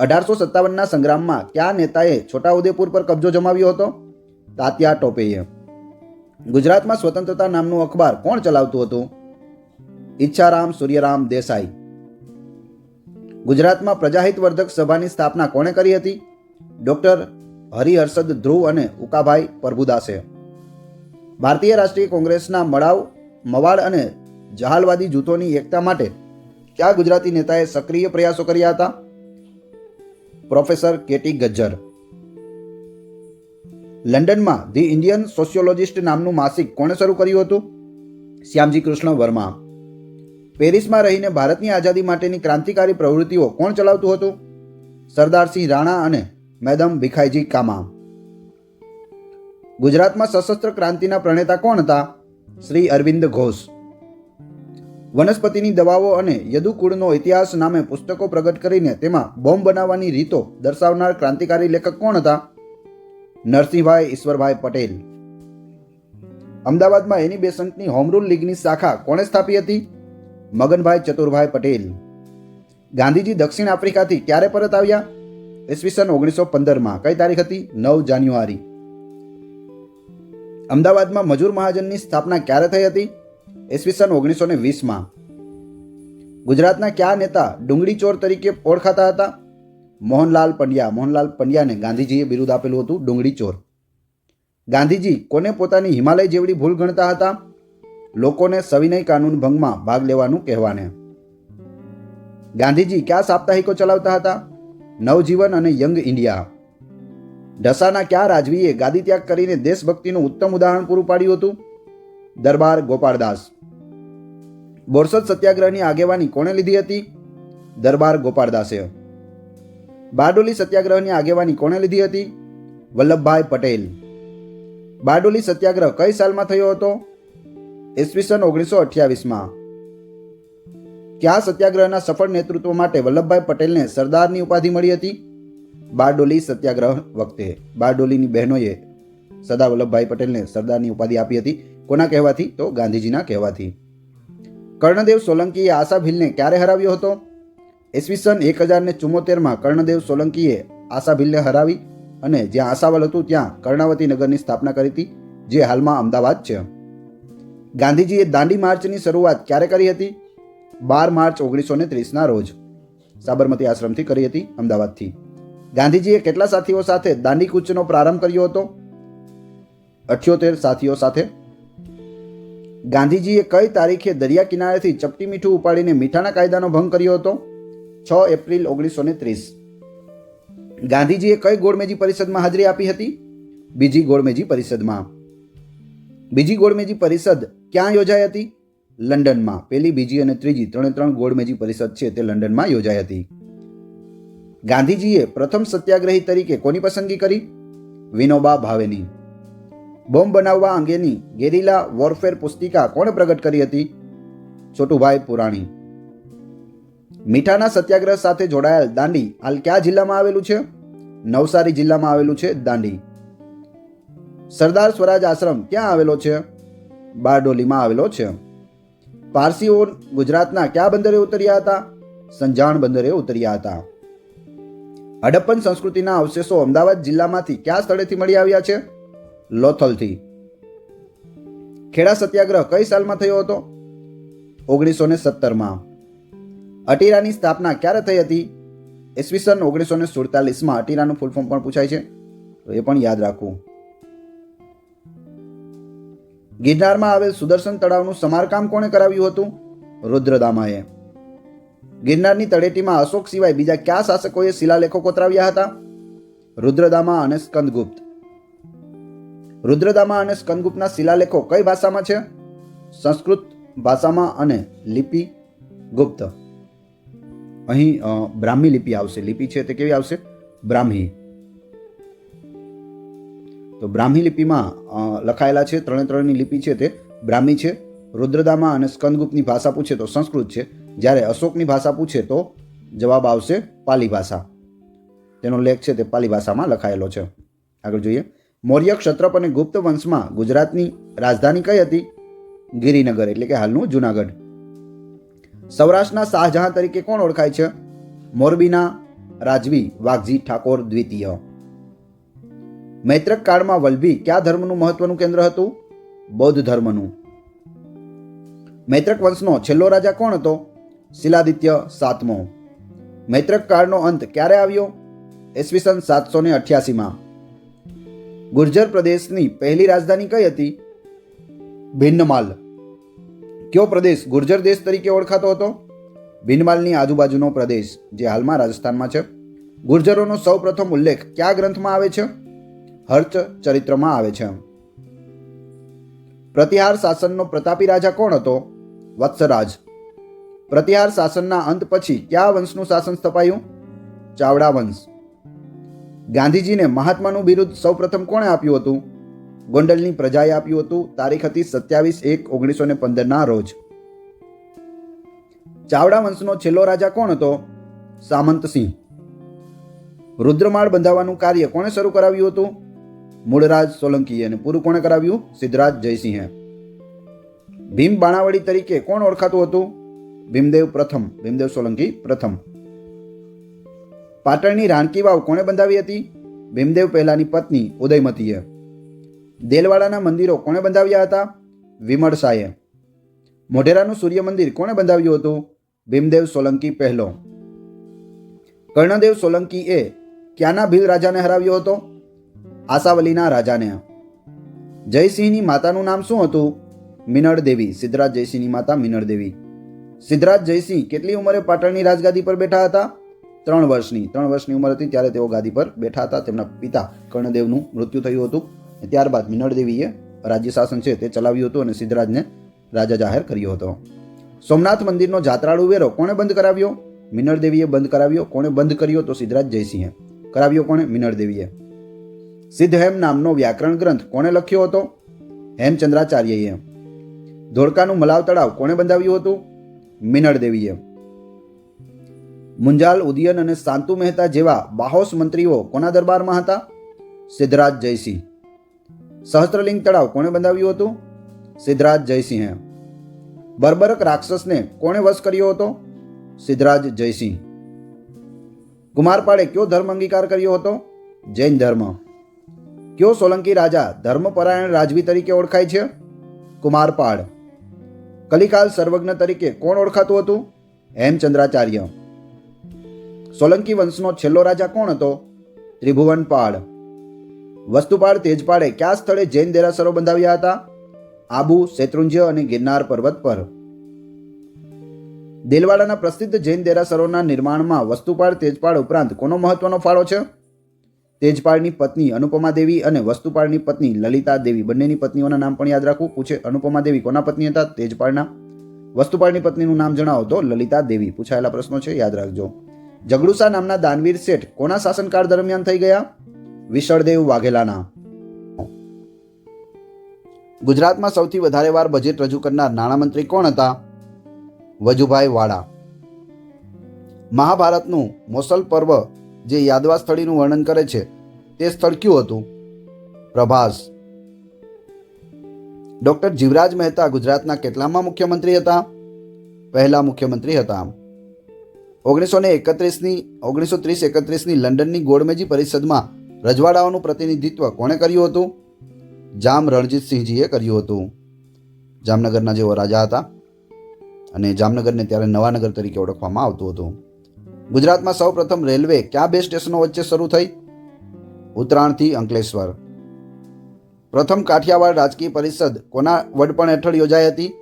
અઢારસો સત્તાવનના સંગ્રામમાં કયા નેતાએ છોટાઉદેપુર પર કબજો જમાવ્યો હતો? તાત્યા ટોપેએ. ગુજરાતમાં સ્વતંત્રતા નામનું અખબાર કોણ ચલાવતું હતું? ઈચ્છારામ સૂર્યરામ દેસાઈ. ગુજરાતમાં પ્રજાહિતવર્ધક સભાની સ્થાપના કોણે કરી હતી? ડોક્ટર હરિહર્ષદ ધ્રુવ અને ઉકાભાઈ પ્રભુદાસે ભારતીય રાષ્ટ્રીય કોંગ્રેસના મળાવ, મવાડ અને જહાલવાદી જૂથોની એકતા માટે કયા ગુજરાતી નેતાએ સક્રિય પ્રયાસો કર્યા હતા? Professor KT Gajjar. લંડનમાં ધી ઇન્ડિયન સોશિયોલોજિસ્ટ નામનું માસિક કોણે શરૂ કર્યું હતું? શ્યામજી કૃષ્ણ વર્મા. પેરિસમાં રહીને ભારતની આઝાદી માટેની ક્રાંતિકારી પ્રવૃત્તિઓ કોણ ચલાવતું હતું? સરદારસિંહ રાણા અને મેડમ ભીખાઈજી કામા. ગુજરાતમાં સશસ્ત્ર ક્રાંતિના પ્રણેતા કોણ હતા? શ્રી અરવિંદ ઘોષ. વનસ્પતિની દવાઓ અને યદુકુળનો ઇતિહાસ નામે પુસ્તકો પ્રગટ કરીને તેમાં બોમ્બ બનાવવાની રીતો દર્શાવનાર ક્રાંતિકારી લેખક કોણ હતા? નરસિંહભાઈ ઈશ્વરભાઈ પટેલ. અમદાવાદમાં એની બેસન્ટની હોમરૂલ લીગની શાખા કોણે સ્થાપી હતી? મગનભાઈ ચતુરભાઈ પટેલ. ગાંધીજી દક્ષિણ આફ્રિકાથી ક્યારે પરત આવ્યા? ઈસવીસન ઓગણીસો પંદરમાં. કઈ તારીખ હતી? નવ જાન્યુઆરી. અમદાવાદમાં મજૂર મહાજનની સ્થાપના ક્યારે થઈ હતી? ઈસવીસન ઓગણીસો ને વીસમાં. ગુજરાતના કયા નેતા ડુંગળી ચોર તરીકે ઓળખાતા હતા? મોહનલાલ પંડ્યા. મોહનલાલ પંડ્યાને ગાંધીજીએ બિરુદ આપેલું હતું ડુંગળી ચોર. ગાંધીજી કોને પોતાની હિમાલય જેવડી ભૂલ ગણતા હતા? લોકોને સવિનય કાનૂન ભંગમાં ભાગ લેવાનું કહેવાને. ગાંધીજી કયા સાપ્તાહિકો ચલાવતા હતા? નવજીવન અને યંગ ઇન્ડિયા. ઢસાના કયા રાજવીએ ગાદી ત્યાગ કરીને દેશભક્તિનું ઉત્તમ ઉદાહરણ પૂરું પાડ્યું હતું? દરબાર ગોપાળદાસ. બોરસદ સત્યાગ્રહની આગેવાની કોણે લીધી હતી? દરબાર ગોપાળદાસે. બારડોલી સત્યાગ્રહની આગેવાની કોણે લીધી હતી? વલ્લભભાઈ પટેલ. બારડોલી સત્યાગ્રહ કઈ સાલમાં થયો હતો? ઈસવીસન ઓગણીસો અઠ્યાવીસમાં. કયા સત્યાગ્રહના સફળ નેતૃત્વ માટે વલ્લભભાઈ પટેલને સરદારની ઉપાધિ મળી હતી? બારડોલી સત્યાગ્રહ વખતે. બારડોલીની બહેનોએ સરદાર વલ્લભભાઈ પટેલને સરદારની ઉપાધિ આપી હતી. કોના કહેવાથી? તો ગાંધીજીના કહેવાથી. કર્ણદેવ સોલંકીએ આશા ભીલને ક્યારે હરાવ્યો હતો? ઈસવીસન એક હજાર ને ચુમ્મોતેરમાં કર્ણદેવ સોલંકીએ આશા ભીલને હરાવી અને જ્યાં આશાવલ હતું ત્યાં કર્ણાવતી નગરની સ્થાપના કરી હતી, જે હાલમાં અમદાવાદ છે. ગાંધીજીએ દાંડી માર્ચની શરૂઆત ક્યારે કરી હતી? બાર માર્ચ ઓગણીસો ને ત્રીસના રોજ. સાબરમતી આશ્રમથી કરી હતી અમદાવાદથી. ગાંધીજીએ કેટલા સાથીઓ સાથે દાંડી કૂચનો પ્રારંભ કર્યો હતો? અઠ્યોતેર સાથીઓ સાથે ગાંધીજીએ કઈ તારીખે દરિયા કિનારેથી ચપટી મીઠું ઉપાડીને મીઠાના કાયદાનો ભંગ કર્યો હતો? છ એપ્રિલ ઓગણીસો ને ત્રીસ. ગાંધીજીએ કઈ ગોળમેજી પરિષદમાં હાજરી આપી હતી? બીજી ગોળમેજી પરિષદમાં. બીજી ગોળમેજી પરિષદ ક્યાં યોજાઈ હતી? લંડનમાં. પેલી, બીજી અને ત્રીજી ત્રણે ત્રણ ગોળમેજી પરિષદ છે તે લંડનમાં યોજાઈ હતી. ગાંધીજીએ પ્રથમ સત્યાગ્રહી તરીકે કોની પસંદગી કરી? વિનોબા ભાવેની. બોમ્બ બનાવવા અંગેની ગેરિલા વોરફેર પુસ્તિકા કોણે પ્રગટ કરી હતી? છોટુભાઈ પુરાણી. મીઠાના સત્યાગ્રહ સાથે જોડાયેલ દાંડી હાલ કયા જિલ્લામાં આવેલું છે? નવસારી જિલ્લામાં આવેલું છે દાંડી. સરદાર સ્વરાજ આશ્રમ ક્યાં આવેલો છે? બારડોલીમાં આવેલો છે. પારસીઓ ગુજરાતના કયા બંદરે ઉતર્યા હતા? સંજાણ બંદરે ઉતર્યા હતા. હડપ્પન સંસ્કૃતિના અવશેષો અમદાવાદ જિલ્લામાંથી કયા સ્થળેથી મળી આવ્યા છે? લોથલથી. ખેડા સત્યાગ્રહ કઈ સાલમાં થયો હતો? ઓગણીસો ને સત્તરમાં. અટીરાની સ્થાપના ક્યારે થઈ હતી? ઈસવીસન ઓગણીસો ને સુડતાલીસમાં અટીરાનું ફૂલ ફોર્મ પણ પૂછાય છે. તો એ પણ યાદ રાખવું. ગિરનારમાં આવેલ સુદર્શન તળાવનું સમારકામ કોણે કરાવ્યું હતું? રુદ્રદામાએ. ગિરનારની તળેટીમાં અશોક સિવાય બીજા કયા શાસકોએ શિલાલેખો કોતરાવ્યા હતા? રુદ્રદામા અને સ્કંદગુપ્ત. રુદ્રદામા અને સ્કંદગુપ્તના શિલાલેખો કઈ ભાષામાં છે? સંસ્કૃત ભાષામાં અને લિપિ ગુપ્ત. અહીં બ્રાહ્મી લિપિ આવશે. લિપિ છે તે કેવી આવશે? બ્રાહ્મી. તો બ્રાહ્મી લિપિમાં લખાયેલા છે, ત્રણે ત્રણની લિપિ છે તે. બ્રાહ્મી છે, રુદ્રદામા અને સ્કંદગુપ્તની ભાષા પૂછે તો સંસ્કૃત છે. જ્યારે અશોકની ભાષા પૂછે તો જવાબ આવશે પાલી ભાષા. તેનો લેખ છે તે પાલી ભાષામાં લખાયેલો છે. આગળ જોઈએ. મૌર્ય ક્ષત્રપ અને ગુપ્ત વંશમાં ગુજરાતની રાજધાની કઈ હતી? ગિરિનગર, એટલે કે હાલનું જુનાગઢ. સૌરાષ્ટ્રના શાહજહાં તરીકે કોણ ઓળખાય છે? મોરબીના રાજવી વાઘજી ઠાકોર દ્વિતીય. મૈત્રક કાળમાં વલ્લભી કયા ધર્મનું મહત્વનું કેન્દ્ર હતું? બૌદ્ધ ધર્મનું. મૈત્રક વંશનો છેલ્લો રાજા કોણ હતો? શિલાદિત્ય સાતમો. મૈત્રક કાળનો અંત ક્યારે આવ્યો? ઈસવીસન સાતસો ને અઠ્યાસીમાં. ગુર્જર પ્રદેશની પહેલી રાજધાની કઈ હતી? ભિન્નમાલ. કયો પ્રદેશ ગુર્જર દેશ તરીકે ઓળખાતો હતો? ભિન્નમાલની આજુબાજુનો પ્રદેશ જે હાલમાં રાજસ્થાનમાં છે. ગુર્જરોનો સૌ પ્રથમ ઉલ્લેખ કયા ગ્રંથમાં આવે છે? હર્ચ ચરિત્રમાં આવે છે. પ્રતિહાર શાસનનો પ્રતાપી રાજા કોણ હતો? વત્સરાજ. પ્રતિહાર શાસનના અંત પછી કયા વંશનું શાસન સ્થપાયું? ચાવડા વંશ. ગાંધીજીને મહાત્માનું બિરુદ સૌપ્રથમ કોણે આપ્યું હતું? ગોંડલની પ્રજાએ આપ્યું હતું તારીખ હતી સત્યાવીસ એક ઓગણીસો ને પંદરના રોજ. ચાવડા વંશનો છેલ્લો રાજા કોણ હતો? સામંતસિંહ રુદ્રમાળ બંધાવવાનું કાર્ય કોણે શરૂ કરાવ્યું હતું? મૂળરાજ સોલંકીએ અને પૂરું કોણે કરાવ્યું? સિદ્ધરાજ જયસિંહે. ભીમ બાણાવળી તરીકે કોણ ઓળખાતું હતું? ભીમદેવ પ્રથમ, ભીમદેવ સોલંકી પ્રથમ. પાટણની રાણકી વાવ કોણે બંધાવી હતી? ભીમદેવ પહેલાની પત્ની ઉદયમતીએ. દેલવાડાના મંદિરો કોણે બંધાવ્યા હતા? વિમળ મોઢેરાનું સૂર્ય મંદિર કોણે બંધાવ્યું હતું? ભીમદેવ સોલંકી પહેલો. કર્ણદેવ સોલંકી એ ક્યાંના ભીલ રાજાને હરાવ્યો હતો? આસાવલીના રાજાને. જયસિંહની માતાનું નામ શું હતું? મિનળ દેવી. સિદ્ધરાજ જયસિંહની માતા મિનળ દેવી. સિદ્ધરાજ જયસિંહ કેટલી ઉંમરે પાટણની રાજગાદી પર બેઠા હતા? ત્રણ વર્ષની ત્રણ વર્ષની ઉંમર હતી ત્યારે તેઓ ગાદી પર બેઠા હતા. તેમના પિતા કર્ણદેવનું મૃત્યુ થયું હતું ત્યારબાદ મિનળ દેવીએ રાજ્ય શાસન છે તે ચલાવ્યું હતું અને સિદ્ધરાજને રાજા જાહેર કર્યો હતો. સોમનાથ મંદિરનો જાત્રાળુ વેરો કોણે બંધ કરાવ્યો? મિનળ દેવીએ બંધ કરાવ્યો. કોણે બંધ કર્યો? તો સિદ્ધરાજ જયસિંહે કરાવ્યો કોણે? મિનળ દેવીએ સિદ્ધહેમ નામનો વ્યાકરણ ગ્રંથ કોણે લખ્યો હતો? હેમચંદ્રાચાર્યએ. ધોળકાનું મલાવ તળાવ કોણે બંધાવ્યું હતું? મિનળ દેવીએ મુંજાલ, ઉદયન અને શાંતુ મહેતા જેવા બાહોશ મંત્રીઓ કોના દરબારમાં હતા? સિદ્ધરાજ જયસિંહ. સહસ્ત્રલિંગ તળાવ કોણે બંધાવ્યું હતું? સિદ્ધરાજ જયસિંહે. બર્બરક રાક્ષસને કોણે વશ કર્યો હતો? સિદ્ધરાજ જયસિંહ. કુમારપાળે કયો ધર્મ અંગીકાર કર્યો હતો? જૈન ધર્મ. કયો સોલંકી રાજા ધર્મપરાયણ રાજવી તરીકે ઓળખાય છે? કુમારપાળ. કલિકાલ સર્વજ્ઞ તરીકે કોણ ઓળખાતું હતું? હેમચંદ્રાચાર્ય. સોલંકી વંશનો છેલ્લો રાજા કોણ હતો? ત્રિભુવનપાળ વસ્તુપાળ તેજપાળે કયા સ્થળે જૈન દેરાસરો બંધાવ્યા હતા? આબુ, શેત્રુંજ્ય અને ગિરનાર પર્વત પર. દેલવાડાના પ્રસિદ્ધ જૈન દેરાસરોના નિર્માણમાં વસ્તુપાળ તેજપાળ ઉપરાંત કોનો મહત્વનો ફાળો છે? તેજપાળની પત્ની અનુપમા દેવી અને વસ્તુપાળની પત્ની લલિતા દેવી. બંનેની પત્નીઓના નામ પણ યાદ રાખવું. પૂછે અનુપમા દેવી કોના પત્ની હતા? તેજપાળના. વસ્તુપાળની પત્નીનું નામ જણાવો તો લલિતા દેવી. પૂછાયેલા પ્રશ્નો છે. યાદ રાખજો. જગડુસા નામના દાનવીર શેઠ કોના શાસનકાળ દરમિયાન થઈ ગયા? વિશળદેવ વાઘેલાના. ગુજરાતમાં સૌથી વધારે વાર બજેટ રજૂ કરનાર નાણામંત્રી કોણ હતા? વજુભાઈ વાળા. મહાભારતનું મોસલ પર્વ જે યાદવા સ્થળીનું વર્ણન કરે છે, તે સ્થળ કયું હતું? પ્રભાસ. ડોક્ટર જીવરાજ મહેતા ગુજરાતના કેટલામાં મુખ્યમંત્રી હતા? પહેલા મુખ્યમંત્રી હતા. ઓગણીસો ને એકત્રીસની ઓગણીસો ત્રીસ એકત્રીસની લંડનની ગોળમેજી પરિષદમાં રજવાડાઓનું પ્રતિનિધિત્વ કોણે કર્યું હતું? જામ રણજીતસિંહજીએ કર્યું હતું. જામનગરના જેઓ રાજા હતા અને જામનગરને ત્યારે નવાનગર તરીકે ઓળખવામાં આવતું હતું. ગુજરાતમાં સૌ પ્રથમ રેલવે કયા બે સ્ટેશનો વચ્ચે શરૂ થઈ? ઉત્તરાયણથી અંકલેશ્વર. પ્રથમ કાઠિયાવાડ રાજકીય પરિષદ કોના વડપણ હેઠળ યોજાઈ હતી?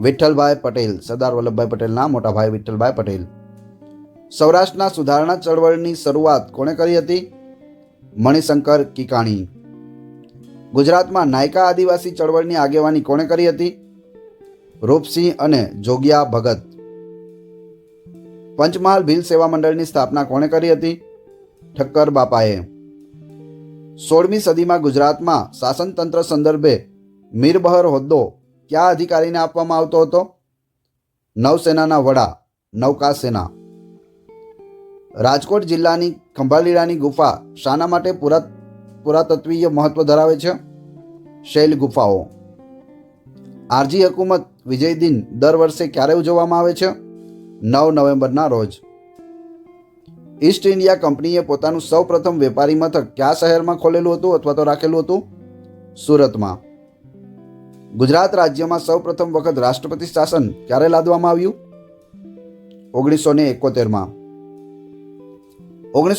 વિઠ્ઠલભાઈ પટેલ, સરદાર વલ્લભભાઈ પટેલના મોટા ભાઈ વિઠ્ઠલભાઈ પટેલ. સૌરાષ્ટ્રના સુધારણા ચળવળની શરૂઆત કોણે કરી હતી? મણિશંકર કિકાણી. ગુજરાતમાં નાયકા આદિવાસી ચળવળની આગેવાની કોણે કરી હતી? રૂપસિંહ અને જોગિયા ભગત. પંચમહાલ ભીલ સેવા મંડળની સ્થાપના કોણે કરી હતી? ઠક્કર બાપાએ. સોળમી સદીમાં ગુજરાતમાં શાસનતંત્ર સંદર્ભે મીરબહર હોદ્દો કયા અધિકારીને આપવામાં આવતો હતો? નૌસેનાના વડા, નૌકા સેના. રાજકોટ જિલ્લાની ખંભાલીડાની ગુફા શાના માટે પુરા પુરાતત્વીય મહત્વ ધરાવે છે? શૈલ ગુફાઓ. આરજી હકુમત વિજય દિન દર વર્ષે ક્યારે ઉજવવામાં આવે છે? નવ નવેમ્બરના રોજ. ઈસ્ટ ઇન્ડિયા કંપનીએ પોતાનું સૌપ્રથમ વેપારી મથક કયા શહેરમાં ખોલેલું હતું અથવા તો રાખેલું હતું? સુરતમાં. ગુજરાત રાજ્યમાં સૌપ્રથમ વખત રાષ્ટ્રપતિ શાસન ક્યારે લાદવામાં આવ્યું? ઓગણીસો ને એકોતેરમાં. ઓગણીસો